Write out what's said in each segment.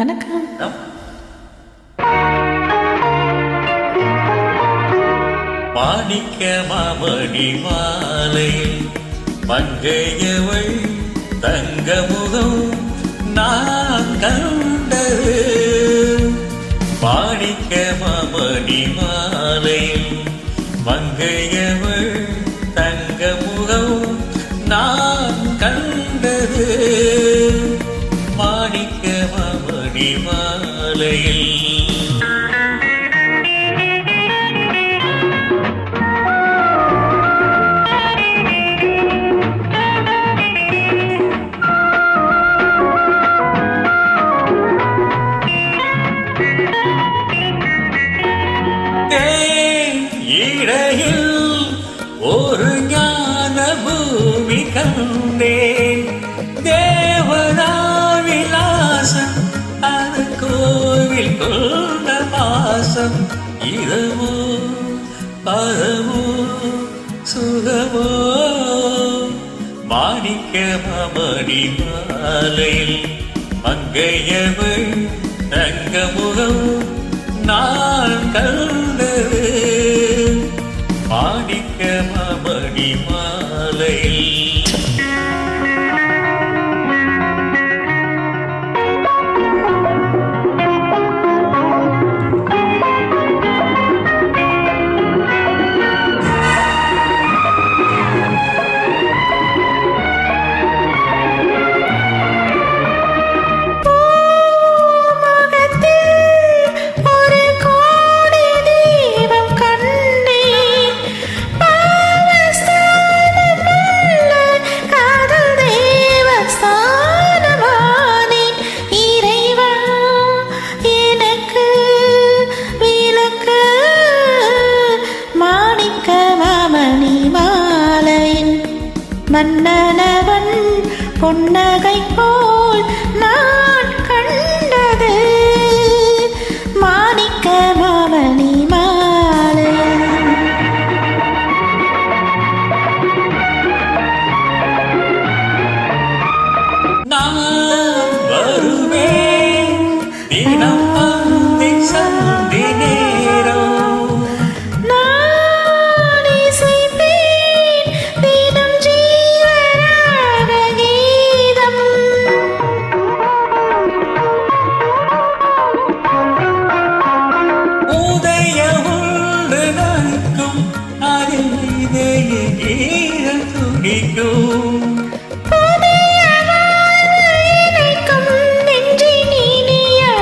வணக்கம். மாணிக்க மாமணி மாலை மங்கையவள் தங்கமுகம் நான் கண்டது. மாணிக்க மாமணி மாலை மங்கையவள் தங்க முகம் நான் இமாலையில். இடையில் ஒரு ஞான பூமி கண்டே கொண்ட பாசம் இதமோ பதமோ சுகமோ மாணிக்க மணி மாலையில் மங்கையவள் தங்கமுகம் நான் கண்டது மாணிக்க மணி மாலையில் மன்னனவன் பொன்னகை போல் நான் கண்டது. மாணிக்க மாமணி மாலை. நான் வருவேன் தினம்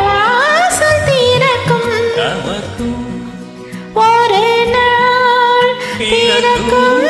வாசல் திறக்கும் நமக்கும் ஒரு நாள் பிறக்கும்